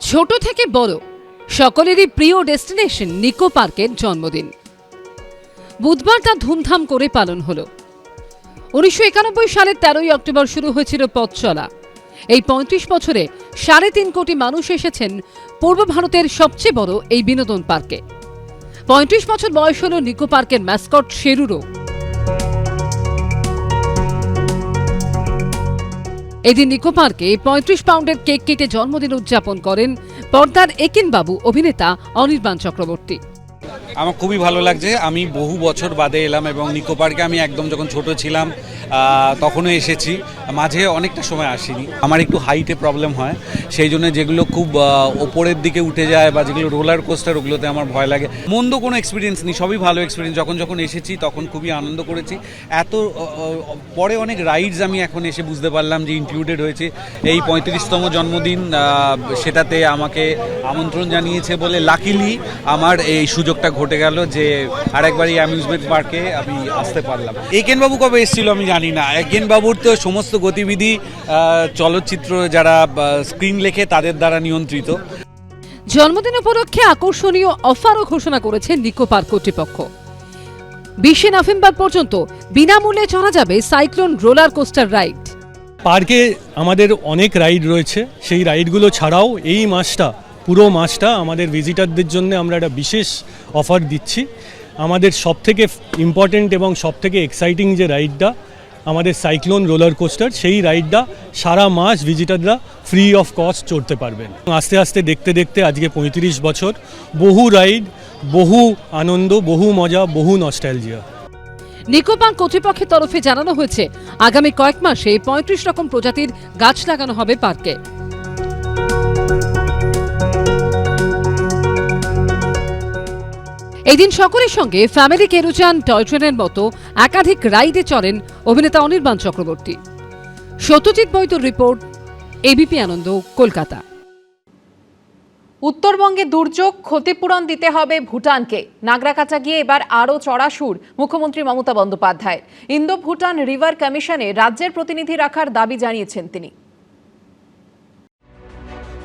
ছোট থেকে বড়, সকলেরই প্রিয় ডেস্টিনেশন নিকো পার্কের জন্মদিন। বুধবার তা ধুমধাম করে পালন হলো। উনিশশো একানব্বই সালের তেরোই অক্টোবর শুরু হয়েছিল পথ চলা। এই পঁয়ত্রিশ বছরে সাড়ে তিন কোটি মানুষ এসেছেন পূর্ব ভারতের সবচেয়ে বড় এই বিনোদন পার্কে। পঁয়ত্রিশ বছর বয়স হল নিকো পার্কের ম্যাসকট শেরুরও। এদিন নিকো পার্কে পঁয়ত্রিশ পাউন্ডের কেক কেটে জন্মদিন উদযাপন করেন পর্দার একিন বাবু অভিনেতা অনির্বাণ চক্রবর্তী। আমার খুবই ভালো লাগছে। আমি বহু বছর বাদে এলাম এবং নিকো পার্কে আমি একদম যখন ছোট ছিলাম তখনও এসেছি। মাঝে অনেকটা সময় আসিনি। আমার একটু হাইটে প্রবলেম হয়। সেই জন্য যেগুলো খুব ওপরের দিকে উঠে যায় বা যেগুলো রোলার কোস্টার ওগুলোতে আমার ভয় লাগে। মন্দ কোনো এক্সপিরিয়েন্স নেই, সবই ভালো এক্সপিরিয়েন্স যখন যখন এসেছি, তখন খুবই আনন্দ করেছি। এত পরে অনেক রাইডস আমি এখন এসে বুঝতে পারলাম যে ইনক্লুডেড হয়েছে। এই পঁয়ত্রিশতম জন্মদিন সেটাতে আমাকে আমন্ত্রণ জানিয়েছে বলে লাকিলি আমার এই সুযোগটা ঘটে গেল যে আরেকবার এই অ্যামিউজমেন্ট পার্কে আমি আসতে পারলাম। একেন বাবু কবে এসেছিল আমি জানি না। একেন বাবুর তো সমস্ত গতিবিধি আহ, চলচ্চিত্র যারা স্ক্রিন লেখে তাদের দ্বারা নিয়ন্ত্রিত। জন্মদিন উপলক্ষে আকর্ষণীয় অফারও ঘোষণা করেছে নিকো পার্ক কর্তৃপক্ষ। বিশে নভেম্বর পর্যন্ত বিনামূল্যে চলা যাবে সাইক্লোন রোলার কোস্টার রাইড। পার্কে আমাদের অনেক রাইড রয়েছে। সেই রাইডগুলো ছাড়াও এই মাসটা পুরো মাসটা আমাদের ভিজিটারদের জন্য আমরা একটা বিশেষ অফার দিচ্ছি। আমাদের সবথেকে ইম্পর্টেন্ট এবং সবথেকে এক্সাইটিং যে রাইডটা আমাদের সাইক্লোন রোলার কোস্টার সেই রাইডটা সারা মাস ভিজিটাররা ফ্রি অফ কস্ট চড়তে পারবেন। আস্তে আস্তে দেখতে দেখতে আজকে পঁয়ত্রিশ বছর, বহু রাইড বহু আনন্দ, বহু মজা, বহু নস্টাইলজিয়া নিকো পার্ক কর্তৃপক্ষের তরফে জানানো হয়েছে, আগামী কয়েক মাসে পঁয়ত্রিশ রকম প্রজাতির গাছ লাগানো হবে পার্কে। এদিন সকলের সঙ্গে ফ্যামিলি কেরুচান টয় ট্রেনের মতো একাধিক রাইডে চলেন অভিনেতা অনির্বাণ চক্রবর্তী। সত্যজিৎ বৈদ্যর রিপোর্ট এবিপি আনন্দ, কলকাতা। উত্তরবঙ্গে দুর্যোগ ক্ষতিপূরণ দিতে হবে ভুটানকে। নাগরাকাচা গিয়ে এবার আরও চড়া সুর মুখ্যমন্ত্রী মমতা বন্দ্যোপাধ্যায়। ইন্দো ভুটান রিভার কমিশনে রাজ্যের প্রতিনিধি রাখার দাবি জানিয়েছেন তিনি।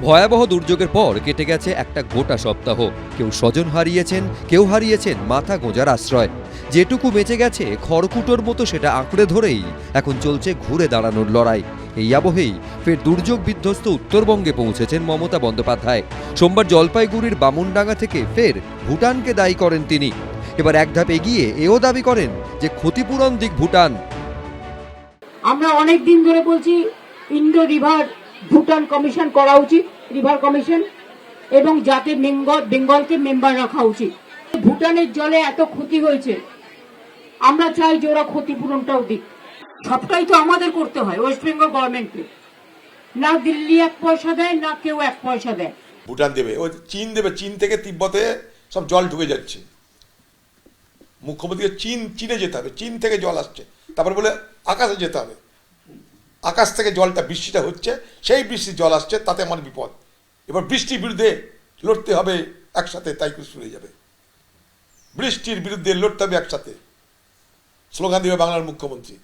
ভয়াবহ দুর্যোগের পর কেটে গেছে একটা গোটা সপ্তাহ। কেউ স্বজন হারিয়েছেন, কেউ হারিয়েছেন মাথা গোঁজার আশ্রয়। যেটুকু বেঁচে গেছে খড়কুটোর মতো সেটা আঁকড়ে ধরেই এখন চলছে ঘুরে দাঁড়ানোর লড়াই। এই আবহেই ফের দুর্যোগ বিধ্বস্ত উত্তরবঙ্গে পৌঁছেছেন মমতা বন্দ্যোপাধ্যায়। সোমবার জলপাইগুড়ির বামুনডাঙ্গা থেকে ফের ভুটানকে দায়ী করেন তিনি। এবার এক ধাপ এগিয়ে এও দাবি করেন যে ক্ষতিপূরণ দিক ভুটান। আমরা অনেক দিন ধরে বলছি ইন্ডো রিভার ভুটান কমিশন করা উচিত, রিভার কমিশন, এবং যাতে বেঙ্গল বেঙ্গলকে মেম্বার রাখা উচিত। ভুটানের জলে এত ক্ষতি হয়েছে, আমরা চাই যে ওরা ক্ষতিপূরণটাও দিক। সবটাই তো আমাদের করতে হয় ওয়েস্ট বেঙ্গল গভর্নমেন্টকে না দিল্লি এক পয়সা দেয়, না কেউ এক পয়সা দেয়। ভুটান দেবে, ওই চীন দেবে, চীন থেকে তিব্বতে সব জল ঢুকে যাচ্ছে। মুখ্যমন্ত্রীকে চীন, চীনে যেতে হবে, চীন থেকে জল আসছে। তারপর বলে আকাশে যেতে হবে। আকাশ থেকে জলটা বৃষ্টিটা হচ্ছে, সেই বৃষ্টির জল আসছে, তাতে আমার বিপদ। এবার বৃষ্টির বিরুদ্ধে লড়তে হবে একসাথে, তাই কিছু হয়ে যাবে। বৃষ্টির বিরুদ্ধে লড়তে হবে একসাথে। স্লোগান দেবে বাংলার মুখ্যমন্ত্রী।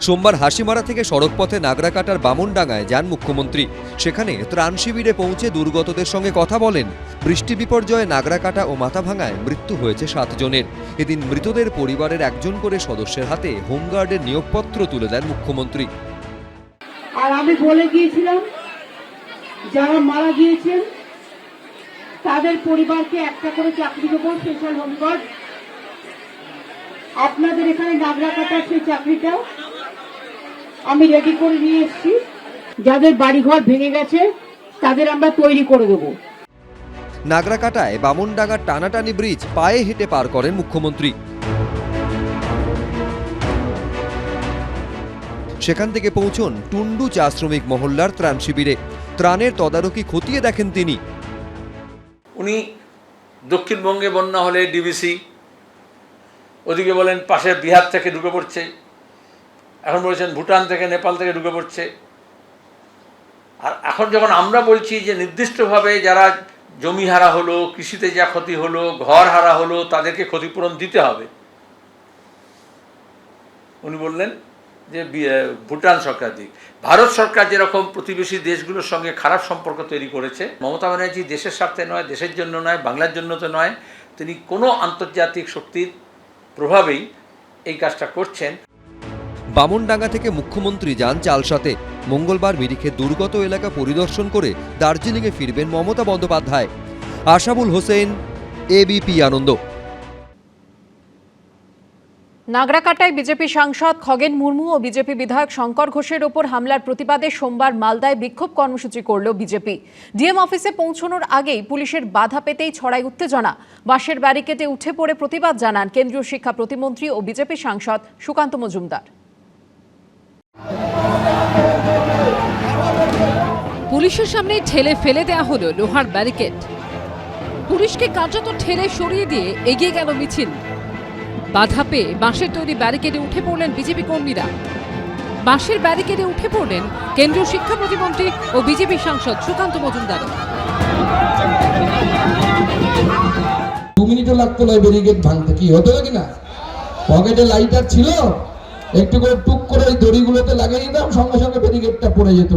সোমবার হাসিমারা থেকে সড়কপথে নাগরাকাটার বামনডাঙ্গায় যান মুখ্যমন্ত্রী। সেখানে ত্রাণ শিবিরে পৌঁছে দুর্গতদের সঙ্গে কথা বলেন। বৃষ্টি বিপর্যয়ে নাগরাকাটা ও মাথাভাঙায় মৃত্যু হয়েছে সাতজনের। এদিন মৃতদের পরিবারের একজন করে সদস্যের হাতে হোমগার্ডের নিয়োগপত্র তুলে দেন মুখ্যমন্ত্রী। আর আমি বলে গিয়েছিলাম, যারা মারা গিয়েছেন, তাদের পরিবারকে একটা করে চাকরি দেবো স্পেশাল হোমগার্ড আপনাদের এখানে নাগরা কাটার সেই চাকরিটা আমি রেডি করে নিয়ে এসেছি। যাদের বাড়িঘর ভেঙে গেছে, তাদের আমরা তৈরি করে দেবো। নাগরাকাটায় বামনডাঙ্গার টানাটানি ব্রিজ পায়ে হেঁটে পার করেন মুখ্যমন্ত্রী। সেখান থেকে পৌঁছন টুন্ডু চা শ্রমিক মহল্লার ত্রাণ শিবিরে। ত্রাণের তদারকি খতিয়ে দেখেন তিনি। উনি দক্ষিণবঙ্গে বন্যা হলে ডিবিসি, ওদিকে বলেন পাশে বিহার থেকে ঢুকে পড়ছে, এখন বলেছেন ভুটান থেকে নেপাল থেকে ঢুকে পড়ছে। আর এখন যখন আমরা বলছি যে নির্দিষ্টভাবে যারা জমি হারা হলো, কৃষিতে যা ক্ষতি হলো, ঘর হারা হলো, তাদেরকে ক্ষতিপূরণ দিতে হবে, উনি বললেন যে ভুটান সরকার দিক। ভারত সরকার যেরকম প্রতিবেশী দেশগুলোর সঙ্গে খারাপ সম্পর্ক তৈরি করেছে, মমতা ব্যানার্জি দেশের স্বার্থে নয়, দেশের জন্য নয়, বাংলার জন্য তো নয়, তিনি কোনো আন্তর্জাতিক শক্তির প্রভাবেই এই কাজটা করছেন। বামনডাঙ্গা থেকে মুখ্যমন্ত্রী যান চালসাতে। মঙ্গলবার মিরিখের দুর্গত এলাকা পরিদর্শন করে দার্জিলিংয়ে ফিরবেন মমতা বন্দ্যোপাধ্যায়। আশাবুল হোসেন এবিপি আনন্দ। নাগরাকাটায় বিজেপি সাংসদ খগেন মুর্মু ও বিজেপি বিধায়ক শঙ্কর ঘোষের ওপর হামলার প্রতিবাদে সোমবার মালদায় বিক্ষোভ কর্মসূচি করল বিজেপি। ডিএম অফিসে পৌঁছানোর আগেই পুলিশের বাধা পেতেই ছড়ায় উত্তেজনা। বাসের ব্যারিকেডে উঠে পড়ে প্রতিবাদ জানান কেন্দ্রীয় শিক্ষা প্রতিমন্ত্রী ও বিজেপি সাংসদ সুকান্ত মজুমদার। পুলিশের সামনে ঠেলে ফেলে দেয়া হলো লোহার ব্যারিকেড। পুলিশকে কার্যত ঠেলে সরিয়ে দিয়ে এগিয়ে গেল মিছিল। বাধা পেয়ে বাঁশের তৈরি ব্যারিকেডে উঠে পড়লেন বিজেপি কর্মীরা। বাঁশের ব্যারিকেডে উঠে পড়লেন কেন্দ্রীয় শিক্ষা প্রতিমন্ত্রী ও বিজেপি সাংসদ সুকান্ত মজুমদার। দু মিনিটও লাগতো না ব্যারিকেড ভাঙতে কি হতো নাকি না? পকেটে লাইটার ছিল একটু করে টুক করে ওই দড়িগুলোতে লাগিয়ে দিতাম সঙ্গে সঙ্গে ব্যারিকেডটা পড়ে যেত।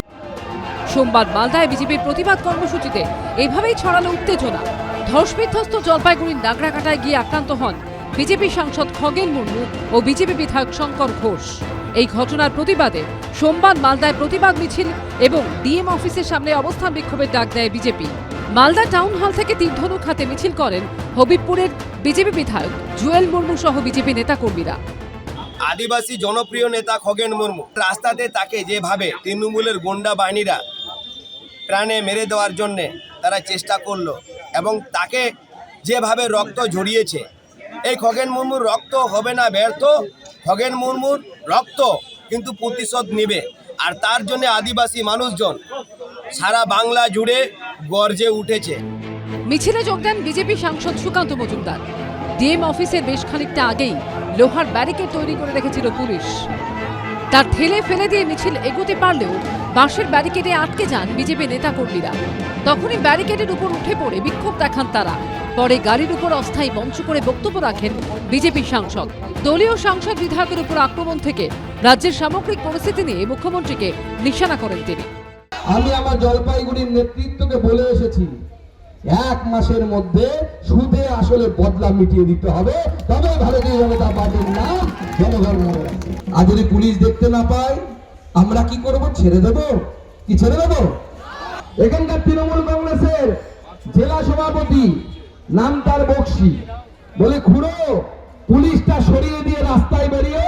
সোমবার মালদায় বিজেপির প্রতিবাদ কর্মসূচিতে এভাবেই ছড়ালো উত্তেজনা। ধস বিধ্বস্ত জলপাইগুড়ির নাগরাকাটায় গিয়ে আক্রান্ত হন বিজেপি সাংসদ খগেন মুর্মু ও বিজেপি বিধায়ক শঙ্কর ঘোষ। এই ঘটনার প্রতিবাদে সোমবার মালদায় প্রতিবাদ মিছিল এবং ডিএম অফিসের সামনে অবস্থান বিক্ষোভের ডাক দেয় বিজেপি। মালদা টাউন হল থেকে তীর্ধনুক হাতে মিছিল করেন হবিবপুরের বিজেপি বিধায়ক জুয়েল মুর্মু সহ বিজেপি নেতাকর্মীরা। আদিবাসী জনপ্রিয় নেতা খগেন মুর্মু রাস্তাতে তাকে যেভাবে তৃণমূলের গোন্ডা বাহিনীরা প্রাণে মেরে দেওয়ার জন্যে তারা চেষ্টা করল এবং তাকে যেভাবে রক্ত ঝরিয়েছে এই খগেন মুর্মুর রক্ত হবে না ব্যর্থ, খগেন মুর্মুর রক্ত কিন্তু প্রতিশোধ নেবে। আর তার জন্য আদিবাসী মানুষজন সারা বাংলা জুড়ে গর্জে উঠেছে। মিছিলে যোগ দেন বিজেপি সাংসদ সুকান্ত মজুমদার। ডিএম অফিসের বেশ খানিকটা আগেই লোহার ব্যারিকেড তৈরি করে রেখেছিল পুলিশ। তার ঠেলে ফেলে দিয়ে মিছিল এগোতে পারলেও বাঁশের ব্যারিকেডে আটকে যান বিজেপি নেতাকর্মীরা। তখনই ব্যারিকেডের উপর উঠে পড়ে বিক্ষোভ দেখান তারা। পরে গাড়ির উপর অস্থায়ী মঞ্চ করে বক্তব্য রাখেন বিজেপি সাংসদ। দলীয় সাংসদ বিধায়কের উপর আক্রমণ থেকে রাজ্যের সামগ্রিক পরিস্থিতি নিয়ে মুখ্যমন্ত্রীকে নিশানা করেন তিনি। আমি আমার জলপাইগুড়ির নেতৃত্বকে বলে এসেছি, এক মাসের মধ্যে সুদে আসলে বদলা মিটিয়ে দিতে হবে। তবে ভারতীয় জনতা পার্টির নাম জনগণ আর যদি পুলিশ দেখতে না পায়, আমরা কি করব? ছেড়ে দেব? কি ছেড়ে দেব? এখানকার তৃণমূল কংগ্রেসের জেলা সভাপতি নাম তার বক্সি। বলে, খুঁড়ো, পুলিশটা সরিয়ে দিয়ে রাস্তায় বেরিয়ে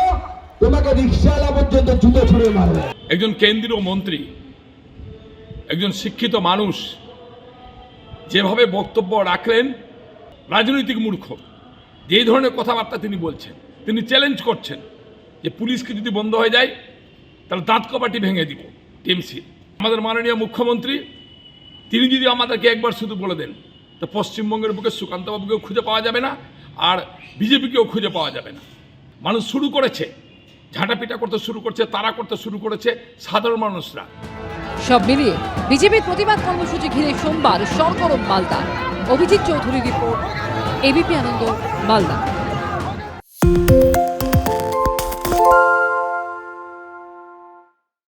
তোমাকে রিক্সাওয়ালা পর্যন্ত জুতো ছুঁড়ে মারবে। একজন কেন্দ্রীয় মন্ত্রী, একজন শিক্ষিত মানুষ, যেভাবে বক্তব্য রাখলেন, রাজনৈতিক মূর্খ। যে ধরনের কথাবার্তা তিনি বলছেন, তিনি চ্যালেঞ্জ করছেন যে পুলিশকে যদি বন্ধ হয়ে যায়, তাহলে দাঁত কপাটি ভেঙে দিব টিএমসি আমাদের মাননীয় মুখ্যমন্ত্রী, তিনি যদি আমাদেরকে একবার শুধু বলে দেন তো পশ্চিমবঙ্গের বুকে সুকান্তবাবুকেও খুঁজে পাওয়া যাবে না, আর বিজেপিকেও খুঁজে পাওয়া যাবে না। মানুষ শুরু করেছে, ঝাঁটাপিটা করতে শুরু করছে, তারা করতে শুরু করেছে সাধারণ মানুষরা। সব মিলিয়ে বিজেপির প্রতিবাদ কর্মসূচি ঘিরে সোমবার সরগরম Malda. Abhijit Chowdhury report ABP Ananda, Malda.